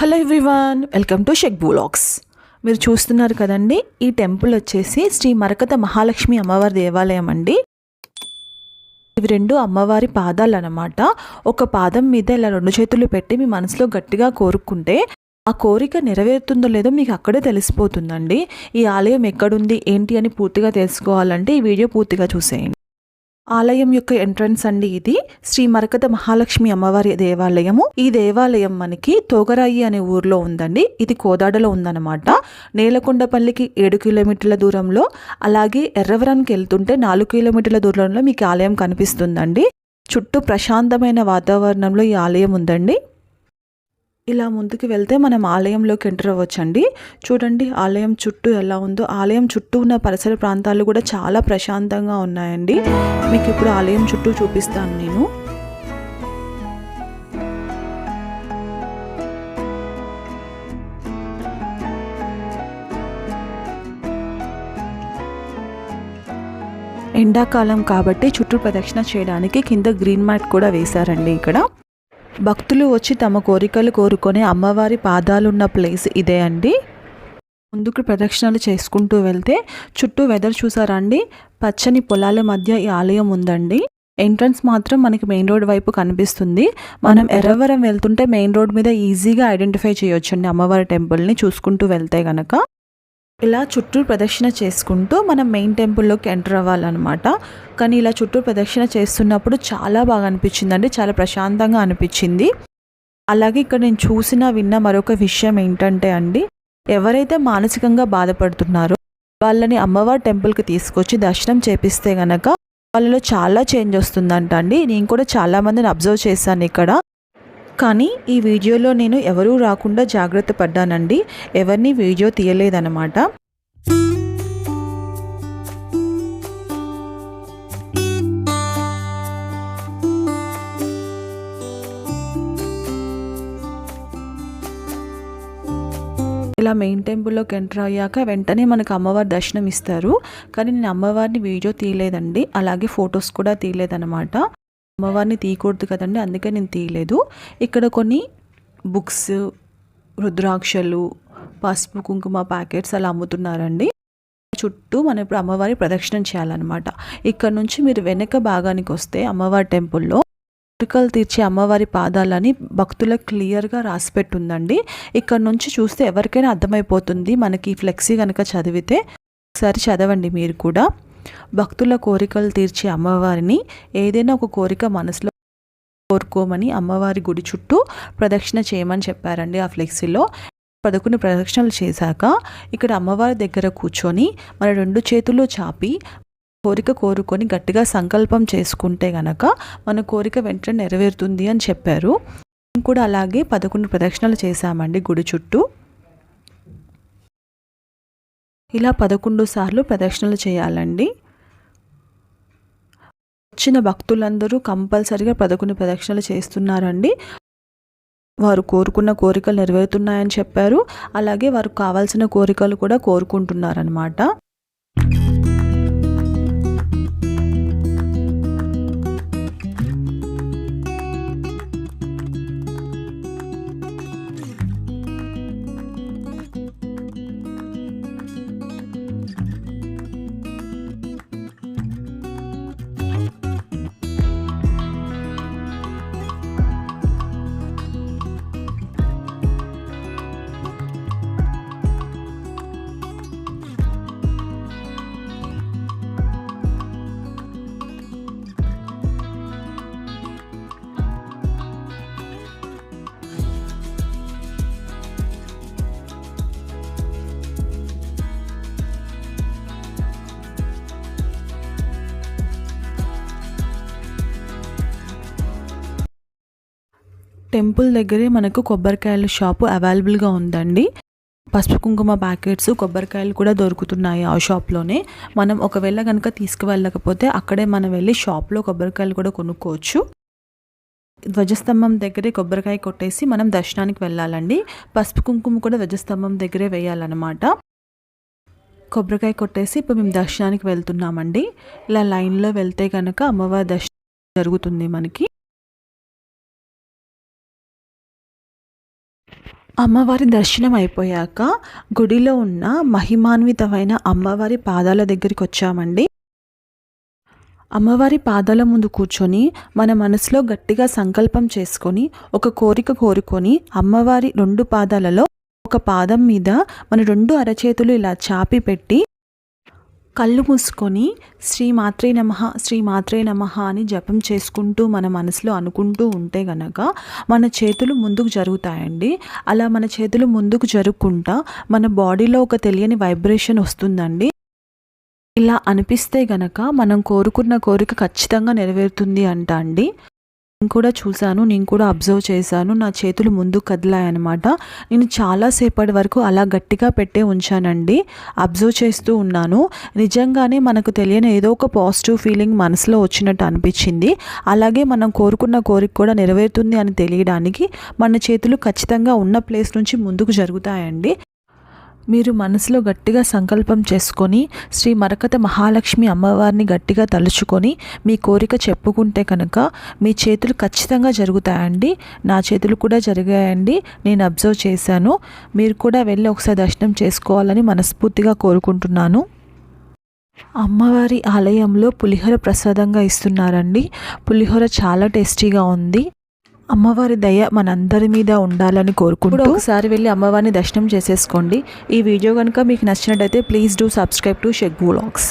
Hello everyone welcome to Shek blogs. మీరు చూస్తున్నారు కదండి ఈ టెంపుల్ వచ్చేసి శ్రీ మరకత మహాలక్ష్మి అమ్మవారి దేవాలయం అండి. ఇవి రెండు అమ్మవారి పాదాలు అన్నమాట ఒక పాదం మీద ఇలా రెండు చేతులు పెట్టి మీ మనసులో గట్టిగా కోరుకుంటే ఆ కోరిక నెరవేరుతుందో లేదో మీకు అక్కడే తెలిసిపోతుందండి. ఈ ఆలయం ఎక్కడుంది ఏంటి అని పూర్తిగా తెలుసుకోవాలంటే ఈ వీడియో పూర్తిగా చూసేయండి. ఆలయం యొక్క ఎంట్రన్స్ అండి ఇది. శ్రీ మరకత మహాలక్ష్మి అమ్మవారి దేవాలయము. ఈ దేవాలయం మనకి తోగరాయి అనే ఊర్లో ఉందండి. ఇది కోదాడలో ఉందన్నమాట. నేలకొండపల్లికి ఏడు కిలోమీటర్ల దూరంలో అలాగే ఎర్రవరంకి వెళ్తుంటే నాలుగు కిలోమీటర్ల దూరంలో మీకు ఆలయం కనిపిస్తుందండి. చుట్టూ ప్రశాంతమైన వాతావరణంలో ఈ ఆలయం ఉందండి. ఇలా ముందుకు వెళ్తే మనం ఆలయంలోకి ఎంటర్ అవ్వచ్చండి. చూడండి ఆలయం చుట్టూ ఎలా ఉందో. ఆలయం చుట్టూ ఉన్న పరిసర ప్రాంతాలు కూడా చాలా ప్రశాంతంగా ఉన్నాయండి. మీకు ఇప్పుడు ఆలయం చుట్టూ చూపిస్తాను నేను. ఎండాకాలం కాబట్టి చుట్టూ ప్రదక్షిణ చేయడానికి కింద గ్రీన్ మ్యాట్ కూడా వేశారండి ఇక్కడ. భక్తులు వచ్చి తమ కోరికలు కోరుకొని అమ్మవారి పాదాలున్న ప్లేస్ ఇదే అండి. ముందుకు ప్రదక్షిణలు చేసుకుంటూ వెళ్తే చుట్టూ వెదర్ చూసారా అండి పచ్చని పొలాల మధ్య ఈ ఆలయం ఉందండి. ఎంట్రన్స్ మాత్రం మనకి మెయిన్ రోడ్ వైపు కనిపిస్తుంది. మనం ఎర్రవరం వెళ్తుంటే మెయిన్ రోడ్ మీద ఈజీగా ఐడెంటిఫై చేయొచ్చండి అమ్మవారి టెంపుల్ని చూసుకుంటూ వెళ్తే గనక. ఇలా చుట్టూ ప్రదక్షిణ చేసుకుంటూ మనం మెయిన్ టెంపుల్లోకి ఎంటర్ అవ్వాలన్నమాట. కానీ ఇలా చుట్టూ ప్రదక్షిణ చేస్తున్నప్పుడు చాలా బాగా అనిపించిందండి. చాలా ప్రశాంతంగా అనిపించింది. అలాగే ఇక్కడ నేను చూసిన విన్న మరొక విషయం ఏంటంటే అండి ఎవరైతే మానసికంగా బాధపడుతున్నారో వాళ్ళని అమ్మవారి టెంపుల్కి తీసుకొచ్చి దర్శనం చేపిస్తే గనక వాళ్ళలో చాలా చేంజ్ వస్తుందంట అండి నేను కూడా చాలామందిని అబ్జర్వ్ చేశాను ఇక్కడ. కానీ ఈ వీడియోలో నేను ఎవరూ రాకుండా జాగ్రత్త పడ్డానండి. ఎవరిని వీడియో తీయలేదన్నమాట. ఇలా మెయిన్ టెంపుల్లోకి ఎంటర్ అయ్యాక వెంటనే మనకు అమ్మవారి దర్శనం ఇస్తారు కానీ నేను అమ్మవారిని వీడియో తీయలేదండి. అలాగే ఫొటోస్ కూడా తీయలేదన్నమాట. అమ్మవారిని తీయకూడదు కదండి అందుకే నేను తీయలేదు. ఇక్కడ కొన్ని బుక్స్ రుద్రాక్షలు పసుపు కుంకుమ ప్యాకెట్స్ అలా అమ్ముతున్నారండి. చుట్టూ మనం ఇప్పుడు అమ్మవారి ప్రదక్షిణం చేయాలన్నమాట. ఇక్కడ నుంచి మీరు వెనక భాగానికి వస్తే అమ్మవారి టెంపుల్లో కోరికలు తీర్చే అమ్మవారి పాదాలని భక్తులకు క్లియర్గా రాసిపెట్టుందండి ఇక్కడ నుంచి చూస్తే ఎవరికైనా అర్థమైపోతుంది మనకి ఫ్లెక్సీ కనుక చదివితే ఒకసారి చదవండి మీరు కూడా. భక్తుల కోరికలు తీర్చే అమ్మవారిని ఏదైనా ఒక కోరిక మనసులో కోరుకోమని అమ్మవారి గుడి చుట్టూ ప్రదక్షిణ చేయమని చెప్పారండి ఆ ఫ్లెక్సీలో. పదకొండు ప్రదక్షిణలు చేశాక ఇక్కడ అమ్మవారి దగ్గర కూర్చొని మన రెండు చేతుల్లో చాపి కోరిక కోరుకొని గట్టిగా సంకల్పం చేసుకుంటే గనక మన కోరిక వెంటనే నెరవేరుతుంది అని చెప్పారు. మేము కూడా అలాగే పదకొండు ప్రదక్షిణలు చేశామండి గుడి చుట్టూ. ఇలా పదకొండు సార్లు ప్రదక్షిణలు చేయాలండి. వచ్చిన భక్తులందరూ కంపల్సరిగా పదకొండు ప్రదక్షిణలు చేస్తున్నారండి. వారు కోరుకున్న కోరికలు నెరవేరుతున్నాయని చెప్పారు. అలాగే వారు కావాల్సిన కోరికలు కూడా కోరుకుంటున్నారనమాట టెంపుల్ దగ్గరే మనకు కొబ్బరికాయల షాపు అవైలబుల్గా ఉందండి. పసుపు కుంకుమ ప్యాకెట్స్ కొబ్బరికాయలు కూడా దొరుకుతున్నాయి ఆ షాప్లోనే. మనం ఒకవేళ కనుక తీసుకువెళ్ళకపోతే అక్కడే మనం వెళ్ళి షాప్లో కొబ్బరికాయలు కూడా కొనుక్కోవచ్చు. ధ్వజస్తంభం దగ్గరే కొబ్బరికాయ కొట్టేసి మనం దర్శనానికి వెళ్ళాలండి. పసుపు కుంకుమ కూడా ధ్వజస్తంభం దగ్గరే వేయాలన్నమాట. కొబ్బరికాయ కొట్టేసి ఇప్పుడు మేము దర్శనానికి వెళ్తున్నామండి. ఇలా లైన్లో వెళ్తే కనుక అమ్మవారి దర్శనం జరుగుతుంది మనకి. అమ్మవారి దర్శనం అయిపోయాక గుడిలో ఉన్న మహిమాన్వితమైన అమ్మవారి పాదాల దగ్గరికి వచ్చామండి. అమ్మవారి పాదాల ముందు కూర్చొని మన మనసులో గట్టిగా సంకల్పం చేసుకొని ఒక కోరిక కోరుకొని అమ్మవారి రెండు పాదాలలో ఒక పాదం మీద మన రెండు అరచేతులు ఇలా చాపి పెట్టి కళ్ళు మూసుకొని శ్రీ మాత్రే నమ శ్రీ మాత్రే నమ అని జపం చేసుకుంటూ మన మనసులో అనుకుంటూ ఉంటే గనక మన చేతులు ముందుకు జరుగుతాయండి. అలా మన చేతులు ముందుకు జరుగుకుంటా మన బాడీలో ఒక తెలియని వైబ్రేషన్ వస్తుందండి. ఇలా అనిపిస్తే గనక మనం కోరుకున్న కోరిక ఖచ్చితంగా నెరవేరుతుంది అంట అండి. నేను కూడా చూశాను నేను కూడా అబ్జర్వ్ చేశాను. నా చేతులు ముందు కదిలాయన్నమాట. నేను చాలాసేపటి వరకు అలా గట్టిగా పెట్టే ఉంచానండి. అబ్జర్వ్ చేస్తూ ఉన్నాను. నిజంగానే మనకు తెలియని ఏదో ఒక పాజిటివ్ ఫీలింగ్ మనసులో వచ్చినట్టు అనిపించింది. అలాగే మనం కోరుకున్న కోరిక కూడా నెరవేరుతుంది అని తెలియడానికి మన చేతులు ఖచ్చితంగా ఉన్న ప్లేస్ నుంచి ముందుకు జరుగుతాయండి. మీరు మనసులో గట్టిగా సంకల్పం చేసుకొని శ్రీ మరకత మహాలక్ష్మి అమ్మవారిని గట్టిగా తలుచుకొని మీ కోరిక చెప్పుకుంటే కనుక మీ చేతులు ఖచ్చితంగా జరుగుతాయండి. నా చేతులు కూడా జరిగాయండి. నేను అబ్జర్వ్ చేశాను. మీరు కూడా వెళ్ళి ఒకసారి దర్శనం చేసుకోవాలని మనస్ఫూర్తిగా కోరుకుంటున్నాను. అమ్మవారి ఆలయంలో పులిహోర ప్రసాదంగా ఇస్తున్నారండి. పులిహోర చాలా టేస్టీగా ఉంది. అమ్మవారి దయ మనందరి మీద ఉండాలని కోరుకుంటూ ఒకసారి వెళ్ళి అమ్మవారిని దర్శనం చేసేసుకోండి. ఈ వీడియో కనుక మీకు నచ్చినట్టయితే ప్లీజ్ డూ సబ్స్క్రైబ్ టు షెక్ వ్లాగ్స్